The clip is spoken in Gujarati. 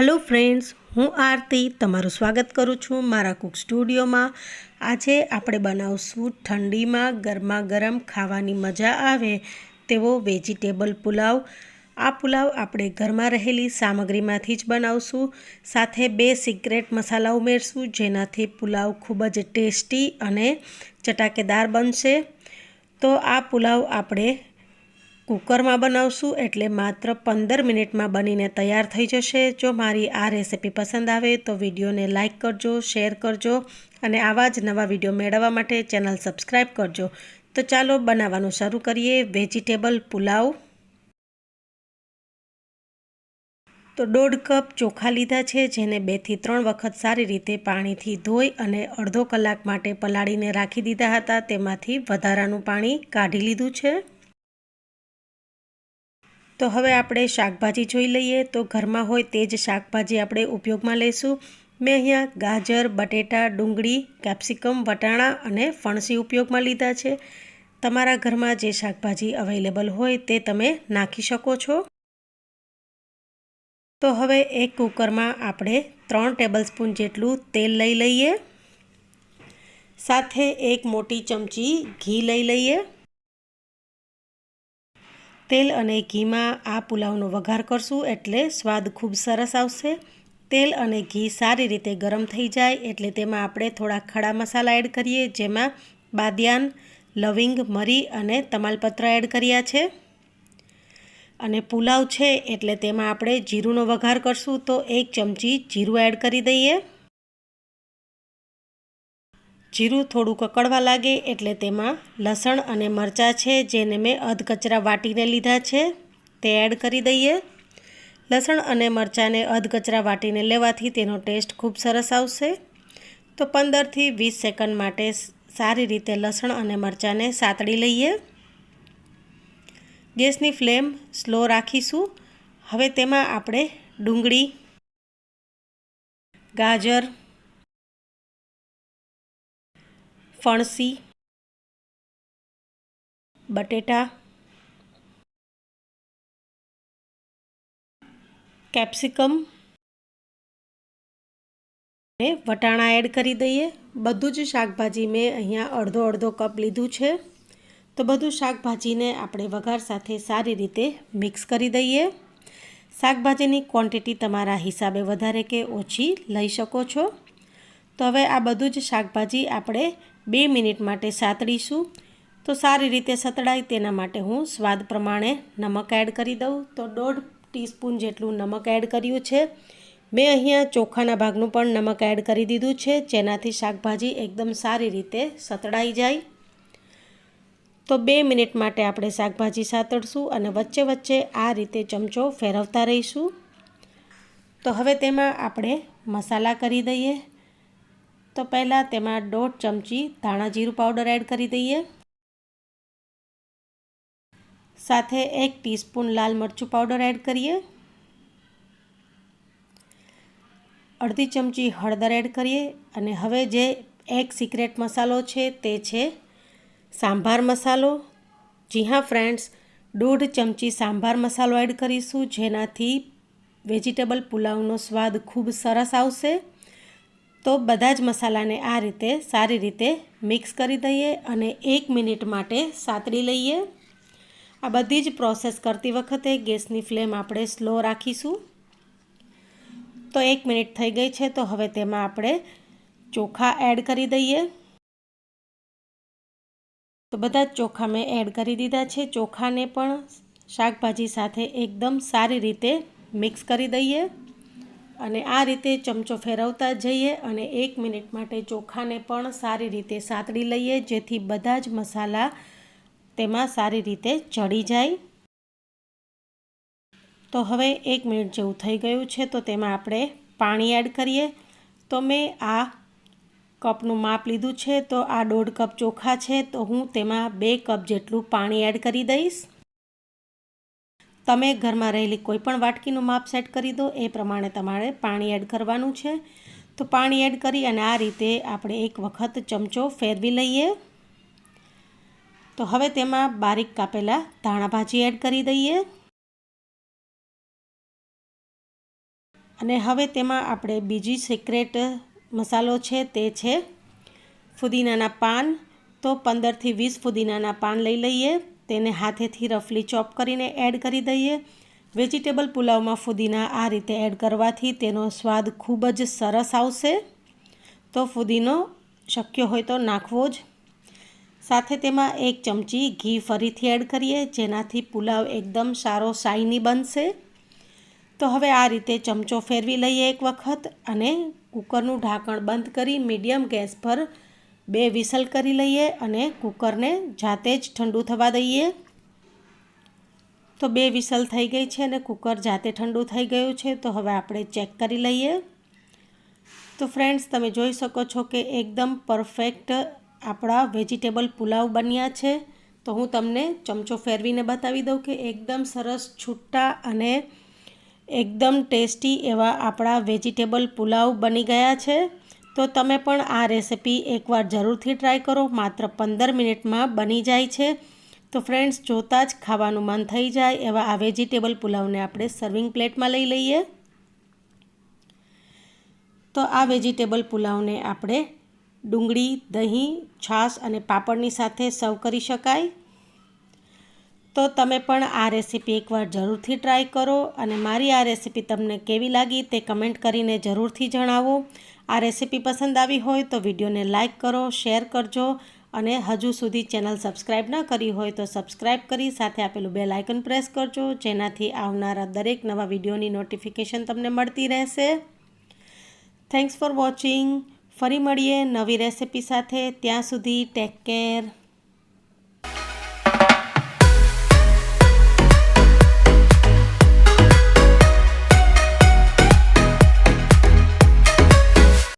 હલો ફ્રેન્ડ્સ, હું આરતી તમારું સ્વાગત કરું છું મારા કુક સ્ટુડિયોમાં. આજે આપણે બનાવશું ઠંડીમાં ગરમા ગરમ ખાવાની મજા આવે તેવો વેજીટેબલ પુલાવ. આ પુલાવ આપણે ઘરમાં રહેલી સામગ્રીમાંથી જ બનાવશું. સાથે બે સિક્રેટ મસાલા ઉમેરશું, જેનાથી પુલાવ ખૂબ જ ટેસ્ટી અને ચટાકેદાર બનશે. તો આ પુલાવ આપણે કુકરમાં બનાવશું એટલે માત્ર પંદર મિનિટમાં બનીને તૈયાર થઈ જશે. જો મારી આ રેસિપી પસંદ આવે તો વિડીયોને લાઇક કરજો, શેર કરજો અને આવા જ નવા વીડિયો મેળવવા માટે ચેનલ સબસ્ક્રાઈબ કરજો. તો ચાલો બનાવવાનું શરૂ કરીએ. વેજીટેબલ પુલાવ. તો દોઢ કપ ચોખા લીધા છે, જેને બેથી ત્રણ વખત સારી રીતે પાણીથી ધોઈ અને અડધો કલાક માટે પલાળીને રાખી દીધા હતા. તેમાંથી વધારાનું પાણી કાઢી લીધું છે. તો હવે આપણે શાકભાજી જોઈ લઈએ. તો ઘરમાં હોય તે જ શાકભાજી આપણે ઉપયોગમાં લઈશું. મેં અહીંયા ગાજર, બટેટા, ડુંગળી, કેપ્સિકમ, વટાણા અને ફણસી ઉપયોગમાં લીધા છે. તમારા ઘરમાં જે શાકભાજી અવેલેબલ હોય તે તમે નાખી શકો છો. તો હવે એક કુકરમાં આપણે ત્રણ ટેબલસ્પૂન જેટલું તેલ લઈ લઈએ. સાથે એક મોટી ચમચી ઘી લઈ લઈએ. તેલ અને ઘીમાં આ પુલાવનો વઘાર કરશું એટલે સ્વાદ ખૂબ સરસ આવશે. તેલ અને ઘી સારી રીતે ગરમ થઈ જાય એટલે તેમાં આપણે થોડા ખડા મસાલા એડ કરીએ, જેમાં બાદિયાન, લવિંગ, મરી અને તમાલપત્ર એડ કર્યા છે. અને પુલાવ છે એટલે તેમાં આપણે જીરુંનો વઘાર કરશું તો એક ચમચી જીરું એડ કરી દઈએ. જીરું થોડું કકડવા લાગે એટલે તેમાં લસણ અને મરચાં છે, જેને મેં અધકચરા વાટીને લીધા છે, તે એડ કરી દઈએ. લસણ અને મરચાંને અધકચરા વાટીને લેવાથી તેનો ટેસ્ટ ખૂબ સરસ આવશે. તો પંદરથી વીસ સેકન્ડ માટે સારી રીતે લસણ અને મરચાંને સાતળી લઈએ. ગેસની ફ્લેમ સ્લો રાખીશું. હવે તેમાં આપણે ડુંગળી, ગાજર ફણસી, બટેટા, કેપ્સિકમ અને વટાણા એડ કરી દઈએ. બધું જ શાકભાજી મેં અહીંયા અડધો અડધો કપ લીધું છે. તો બધું શાકભાજીને આપણે વઘાર સાથે સારી રીતે મિક્સ કરી દઈએ. શાકભાજીની ક્વોન્ટિટી તમારા હિસાબે વધારે કે ઓછી લઈ શકો છો. તો હવે આ બધું જ શાકભાજી આપણે બે મિનિટ માટે સાતડીશું. તો સારી રીતે સતડાય તેના માટે હું સ્વાદ પ્રમાણે નમક એડ કરી દઉં. તો દોઢ ટીસ્પૂન જેટલું નમક એડ કર્યું છે. મેં અહીંયા ચોખાના ભાગનું પણ નમક એડ કરી દીધું છે. જેનાથી શાકભાજી એકદમ સારી રીતે સતડાઈ જાય. તો બે મિનિટ માટે આપણે શાકભાજી સાતડશું અને વચ્ચે વચ્ચે આ રીતે ચમચો ફેરવતા રહીશું. તો હવે તેમાં આપણે મસાલા કરી દઈએ. તો પહેલાં તેમાં દોઢ ચમચી ધાણા જીરું પાવડર એડ કરી દઈએ. સાથે એક ટીસ્પૂન લાલ મરચું પાવડર એડ કરીએ. અડધી ચમચી હળદર એડ કરીએ અને હવે જે એક સિક્રેટ મસાલો છે તે છે સાંભાર મસાલો. જી હા ફ્રેન્ડ્સ દોઢ ચમચી સાંભાર મસાલો એડ કરીશું જેનાથી વેજીટેબલ પુલાવનો સ્વાદ ખૂબ સરસ આવશે. તો બધા જ મસાલાને આ રીતે સારી રીતે મિક્સ કરી દઈએ અને એક મિનિટ માટે સાતડી લઈએ. આ બધી જ પ્રોસેસ કરતી વખતે ગેસની ફ્લેમ આપણે સ્લો રાખીશું. તો એક મિનિટ થઈ ગઈ છે, તો હવે તેમાં આપણે ચોખા એડ કરી દઈએ. તો બધા જ ચોખા મેં એડ કરી દીધા છે. ચોખાને પણ શાકભાજી સાથે એકદમ સારી રીતે મિક્સ કરી દઈએ. અને આ રીતે ચમચો ફેરવતા જઈએ અને એક મિનિટ માટે ચોખાને પણ સારી રીતે સાતડી લઈએ, જેથી બધા જ મસાલા તેમાં સારી રીતે ચડી જાય. તો હવે એક મિનિટ જેવું થઈ ગયું છે, તો તેમાં આપણે પાણી એડ કરીએ. તો મેં આ કપનું માપ લીધું છે, તો આ દોઢ કપ ચોખા છે, તો હું તેમાં બે કપ જેટલું પાણી એડ કરી દઈશ. તમે ઘરમાં રહેલી કોઈ પણ વાટકીનું માપ સેટ કરી દો. એ પ્રમાણે તમારે પાણી એડ કરવાનું છે. તો પાણી એડ કરી અને આ રીતે આપણે એક વખત ચમચો ફેરવી લઈએ. તો હવે તેમાં બારીક કાપેલા ધાણા ભાજી એડ કરી દઈએ. અને હવે તેમાં આપણે બીજી સિક્રેટ મસાલો છે તે છે ફુદીનાના પાન. તો પંદરથી વીસ ફુદીનાના પાન લઈ લઈએ. તેને હાથેથી રફલી ચોપ કરીને એડ કરી દઈએ. વેજીટેબલ પુલાવમાં ફુદીના આ રીતે એડ કરવાથી તેનો સ્વાદ ખૂબ જ સરસ આવશે. તો ફુદીનો શક્ય હોય તો નાખવો જ. સાથે તેમાં એક ચમચી ઘી ફરીથી એડ કરીએ, જેનાથી પુલાવ એકદમ સારો શાઇની બનશે. તો હવે આ રીતે ચમચો ફેરવી લઈએ એક વખત અને કુકરનું ઢાંકણ બંધ કરી મીડિયમ ગેસ પર બે વિસલ કરી લઈએ અને કુકરને જાતે જ ઠંડુ થવા દઈએ. તો બે વિસલ થઈ ગઈ છે અને કુકર જાતે ઠંડુ થઈ ગયું છે, તો હવે આપણે ચેક કરી લઈએ. તો ફ્રેન્ડ્સ, તમે જોઈ શકો છો કે એકદમ પરફેક્ટ આપણા વેજીટેબલ પુલાવ બન્યા છે. તો હું તમને ચમચો ફેરવીને બતાવી દઉં કે એકદમ સરસ છૂટા અને એકદમ ટેસ્ટી એવા આપણા વેજીટેબલ પુલાવ બની ગયા છે. તો તમે પણ આ રેસીપી એકવાર જરૂરથી ટ્રાય કરો. માત્ર પંદર મિનિટમાં બની જાય છે. તો ફ્રેન્ડ્સ જોતાં જ ખાવાનું મન થઈ જાય એવા આ વેજીટેબલ પુલાવને આપણે સર્વિંગ પ્લેટમાં લઈ લઈએ. તો આ વેજીટેબલ પુલાવને આપણે ડુંગળી, દહીં, છાશ અને પાપડની સાથે સર્વ કરી શકાય. તો તમે પણ આ રેસીપી એકવાર જરૂરથી ટ્રાય કરો અને મારી આ રેસીપી તમને કેવી લાગી તે કમેન્ટ કરીને જરૂરથી જણાવો. આ રેસીપી પસંદ આવી હોય તો વિડીયોને લાઇક કરો, શેર કરજો અને હજુ સુધી ચેનલ સબસ્ક્રાઈબ ન કરી હોય તો સબસ્ક્રાઈબ કરી સાથે આપેલું બેલ આઇકન પ્રેસ કરજો, જેનાથી આવનારા દરેક નવા વિડીયોની નોટિફિકેશન તમને મળતી રહેશે. થેન્ક્સ ફોર વોચિંગ ફરી મળીએ નવી રેસિપી સાથે. ત્યાં સુધી ટેક કેર